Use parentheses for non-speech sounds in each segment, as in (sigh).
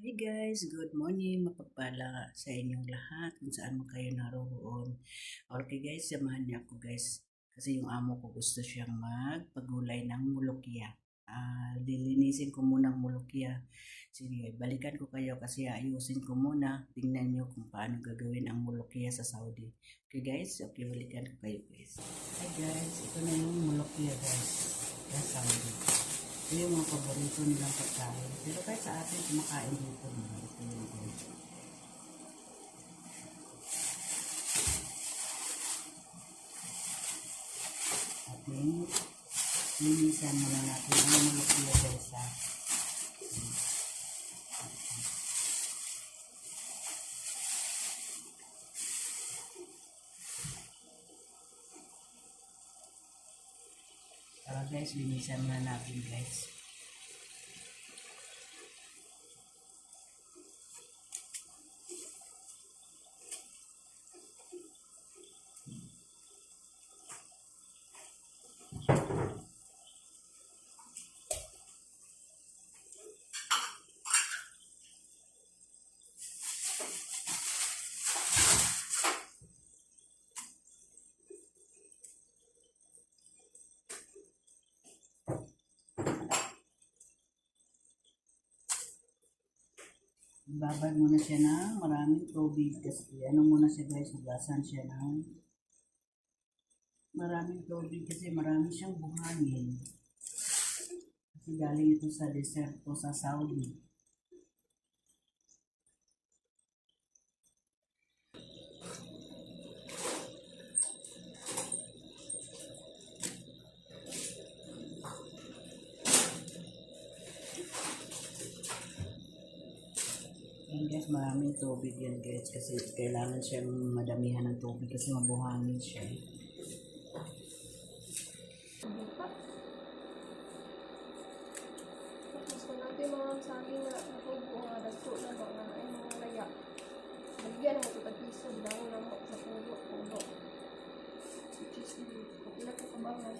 Hi guys, good morning, mapagpala sa inyong lahat kung saan man kayo naroon. Okay guys, samahan niyo ako guys. Kasi yung amo ko gusto siyang magpagulay ng mulukya. Ah, lilinisin ko muna ang mulukya. Sige, balikan ko kayo kasi ayusin ko muna. Tingnan niyo kung paano gagawin ang mulukya sa Saudi. Okay guys, okay, balikan ko kayo guys. Hi guys, ito na yung mulukya guys. Sa Saudi. Ito yung mga paborito nilang pagkain. Pero kahit sa atin, kumakain dito. Diba? Ito yung guys. Ating linisan muna natin ang mulukya guys guys, linisan muna natin guys. Babad muna siya ng maraming tubig kasi ano muna siya guys, hugasan siya ng maraming tubig kasi marami siyang buhangin. Kasi galing ito sa deserto sa Saudi. Guys, maraming tubig yan guys kasi kailangan siyang madamihan ng tubig kasi mabuhangin siya. Kung natin mga sa akin na natubo nga dagko na nga ay mga laya. Mo ito piso daw na mo sa pulo pulo. Which is kapila ko kabangan.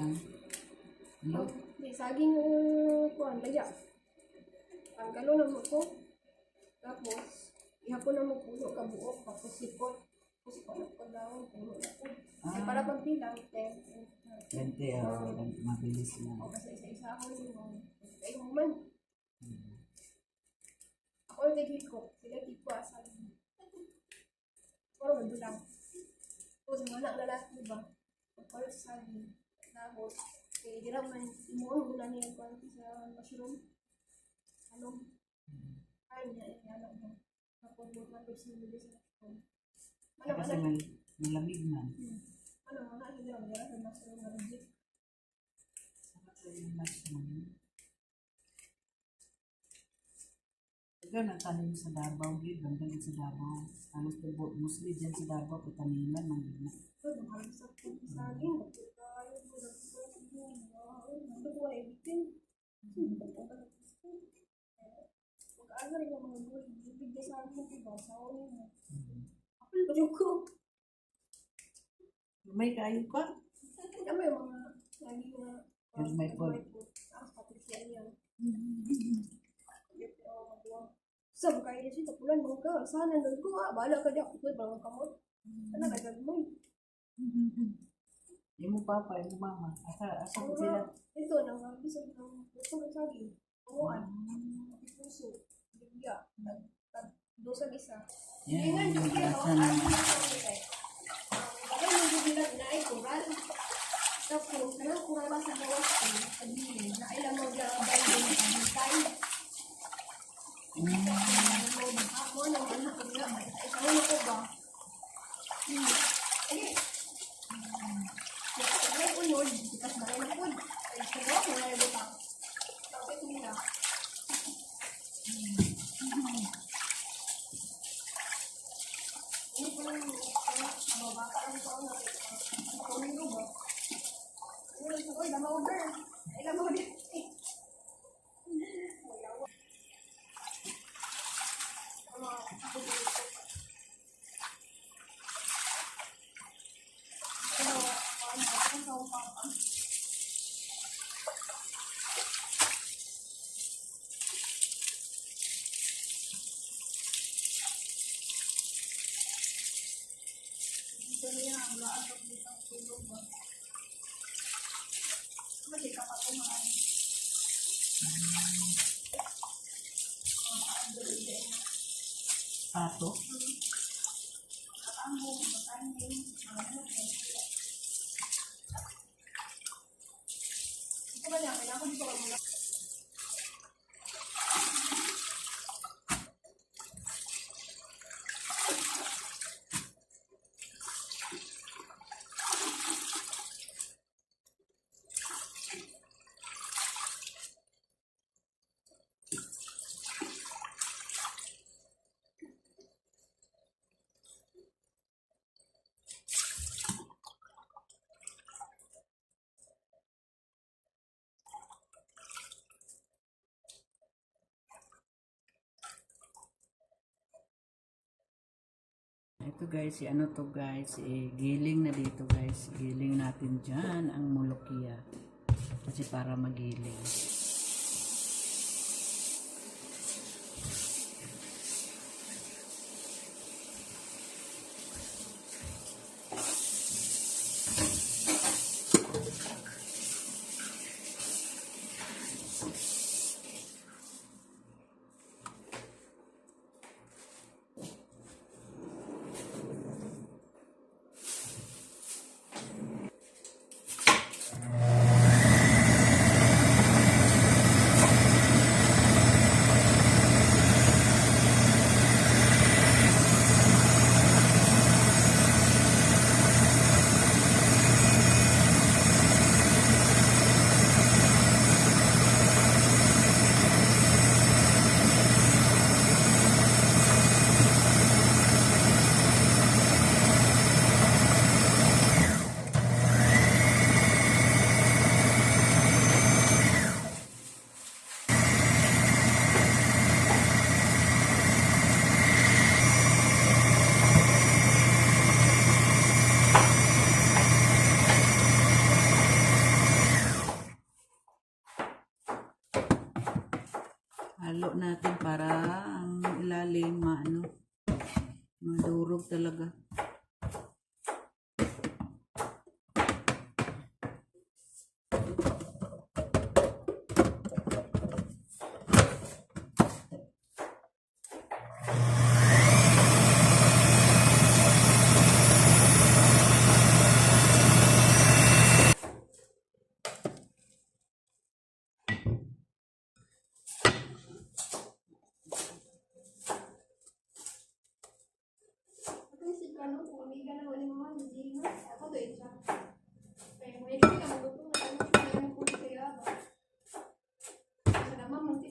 Ah, ano? Di saging laya. Ang galo na mo ko. Tapos ihapon na mo pulo ka buok tapos sipot. Tapos ko daw pulo na ko. Ay, Ah. para pang bilang 10. 20, oh, mabilis O na. kasi isa-isa ako yung ay man. Hmm. Ako yung nag-hiko. Sila tipo asal. Pero madulang. O sa mga nalalaki, di ba? Pagkalit sa saging. Tapos, eh, di lang man, imuon muna niya yung kwanti sa mushroom. Ay, niya, eh, ano mo. Sa sa. Ano, Kasi ano, may malamig hmm. ano, ano, ano, ano, ano, sa na. Ito one. Ikaw nagtanim sa Davao, Gid. Ang galing sa Davao. Halos tubo, mostly dyan sa Davao, kataniman, manggina. So, mahal sa saging. Bakit tayo, kung nagpapagod, wow, ano ko na ibitin? Hmm, Pag-aga rin ang mga gulay, ibig na sa akin, diba? Sa ulo mo. Apple ba yung ko? May kayo ka? Kaya may mga lagi na Yes, may pod. Tapos patisyan niya. Sab kaya siya tapulan mo ka. Sana nung ko ah. Bahala ka diyan. Kutoy ba ang kamot? Ano ka dyan mo? Yung mo papa, yung mo mama. Asa, asa ko sila? Ito, nang bisag ng gusto ng saging. Umuan. Puso. Bigya. Dosa isa. Yan, yung lasa ng Bakit yung bibilang na ay kural? Tapos, kanang kural ba sa bawas ko, pagbilin, na ilang mo dyan ang bayo ng pagbiltay. Ako naman may isaw na ko ba? Hmm. Eh, may unod, bitas na rin ako. Ay, ako na yung butang. Bakit nila? Ano po yung babata ang tao na ito yung ba? Uy, uy, lama order. Ay, lama order. Eh. Ano, ako dito. Ano, ano, ano, ano, ano, Wala ang tapos ang tulog ba? Mali ka pa kumain. Pato. Ito ba niya? Kailangan dito ka muna. Ito guys, si ano to guys, eh, giling na dito guys. Giling natin dyan ang mulukia. Kasi para magiling. Halo natin para ang ilalim maano, madurog talaga. Ako si Kano, kung amiga na wala mo man, hindi na. Ako to isa. Kaya mo ito ka magutong na kami kaya mo kung kaya ba. Sa naman mo ti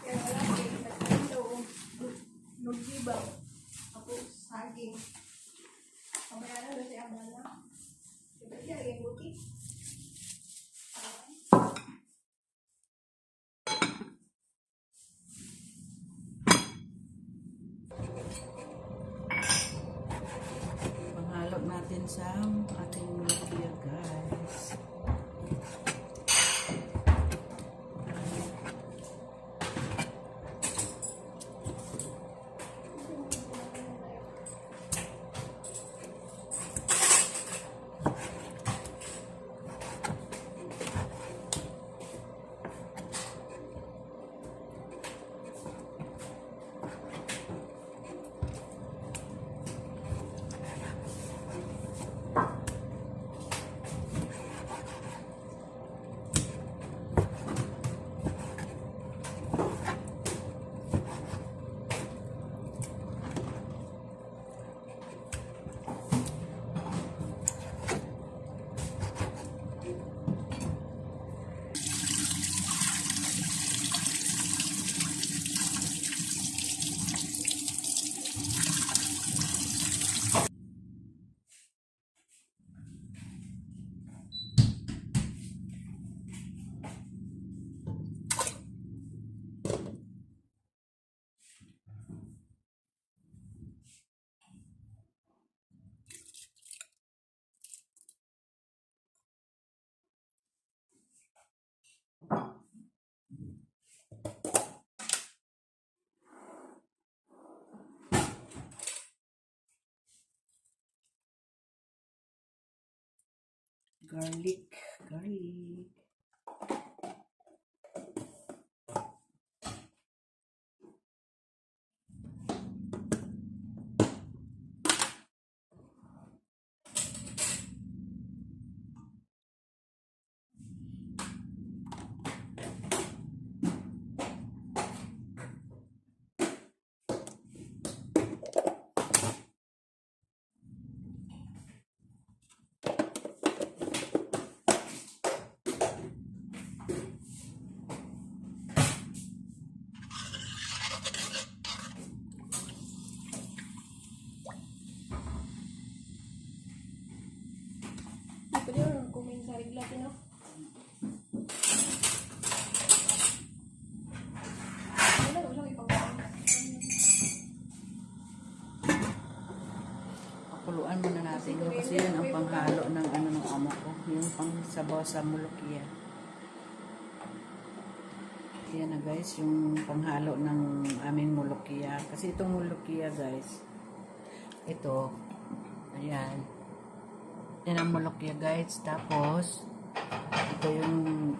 Kaya wala kayo nagkakita o nagkiba. Ako saging. Pamayaran na siya ang dala. Diba siya, yung buti. Panghalo natin sa ating lumpia guys. Garlic. Garlic. Kumain sa regla din ako. Wala ko siyang ipang Pakuluan muna natin yun kasi yun ang panghalo ng ano ng amo ko. Yung pang sabaw sa mulukia. Yan na guys, yung panghalo ng aming mulukia. Kasi itong mulukia guys, ito, ayan. Yan ang mulukia guys. Tapos, ito yung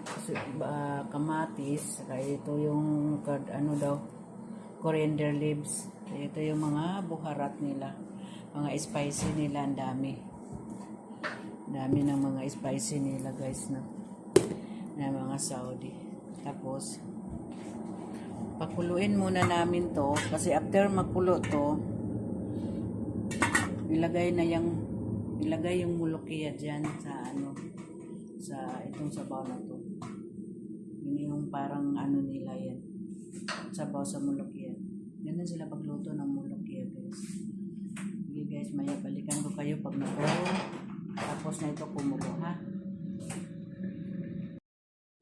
uh, kamatis. Saka ito yung, ano daw, coriander leaves. Ito yung mga buharat nila. Mga spicy nila, ang dami. Dami ng mga spicy nila guys na. Na mga Saudi. Tapos, pakuluin muna namin to. Kasi after makulo to, ilagay na yung ilagay yung mulukia dyan sa ano sa itong sabaw na to. Yun yung parang ano nila yan. Sabaw sa mulukia. Ganun sila pagluto ng mulukia guys. Sige guys, maya balikan ko kayo pag natulo. Tapos na ito kumulo ha.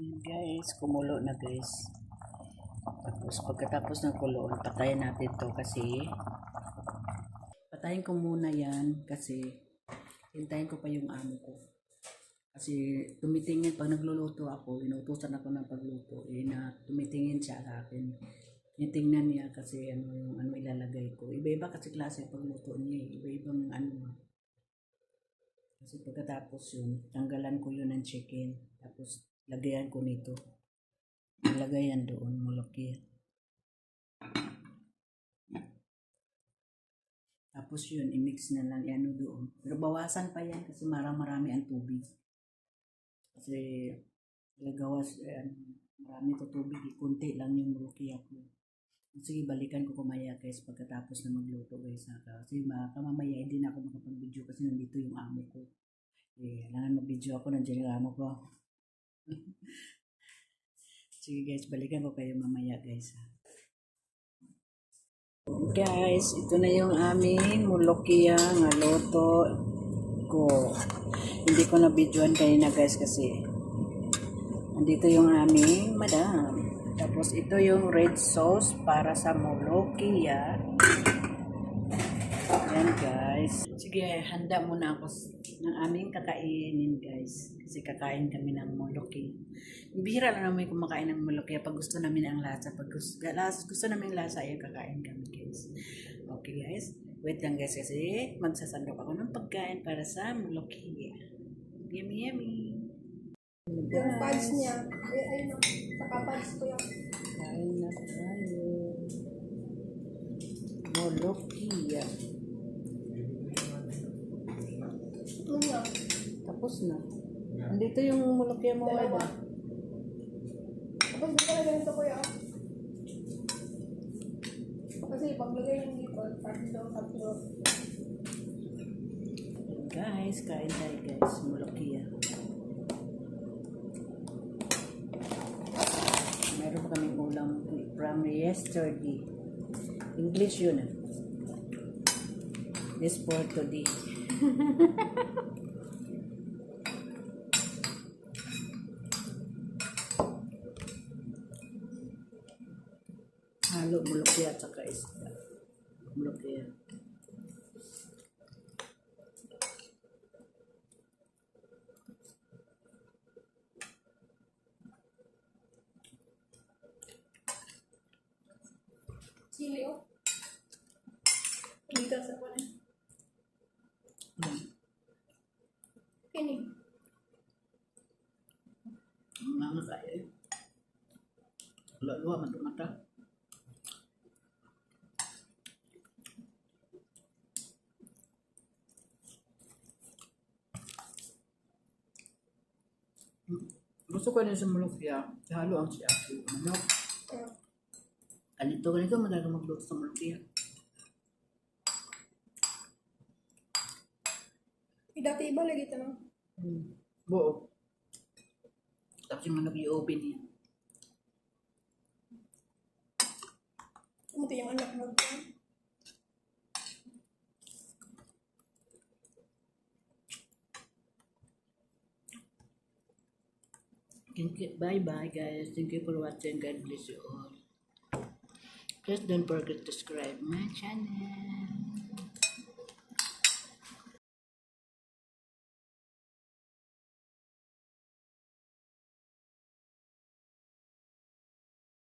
Guys, kumulo na guys. Tapos pagkatapos ng kulo, patayin natin to kasi patayin ko muna yan kasi hintayin ko pa yung amo ko. Kasi tumitingin pag nagluluto ako, inutusan ako ng pagluto, eh na tumitingin siya sa akin. Tinitingnan niya kasi ano yung ano ilalagay ko. Iba-iba kasi klase pagluto niya, eh. iba-ibang ano. Kasi pagkatapos yun, tanggalan ko yun ng chicken. Tapos lagayan ko nito. Lagayan doon, mulaki. Tapos yun, i-mix na lang ano doon. Pero bawasan pa yan kasi marang marami ang tubig. Kasi gagawas, eh, ano, marami to tubig, eh, kunti lang yung mulukiya ko. Sige, balikan ko kumaya guys pagkatapos na magluto guys. Ha? Kasi baka mamaya hindi na ako makapag-video kasi nandito yung amo ko. Eh, kailangan mag-video ako, nandiyan yung amo ko. (laughs) Sige guys, balikan ko kayo mamaya guys. Ha? Guys, ito na yung aming mulukiya nga loto ko. Hindi ko na videoan kanina guys kasi andito yung aming madam. Tapos ito yung red sauce para sa mulukiya. Yan guys. Sige, handa muna ako ng aming kakainin guys. Kasi kakain kami ng muluki. Bihira lang namin kumakain ng muluki. Pag gusto namin ang lasa. Pag gusto, las, gusto namin ang lasa, ay kakain kami guys. Okay guys. Wait lang guys kasi magsasandok ako ng pagkain para sa muluki. Yummy yummy. Yung pads niya. Ay, ayun o. Saka pads ko yung Kain na tayo. Mulukiya. ano niya. Tapos na. Andito yung mulukiya mo, Dalawa. Tapos di ka na ganito kuya. Kasi paglagay yung dito, tatlo, tatlo. Guys, kain tayo guys. Mulukiya. Meron kaming ulam from yesterday. English yun ah. This for today. Halo mulukiya at saka isda. Mulukiya. Chili o. Dito sa kunin. Yan. Kini. Luwa man mata. Gusto ko rin sa mulukya. Halo ang siya. Ano? Pero, Ganito, ganito madalang magluto sa mulukya. eh, dati iba lagi ito lang. Hmm. Buo. Tapos yung manok i-open niya. Yung anak. Bye bye guys. Thank you for watching. God bless you all. Please don't forget to subscribe my channel.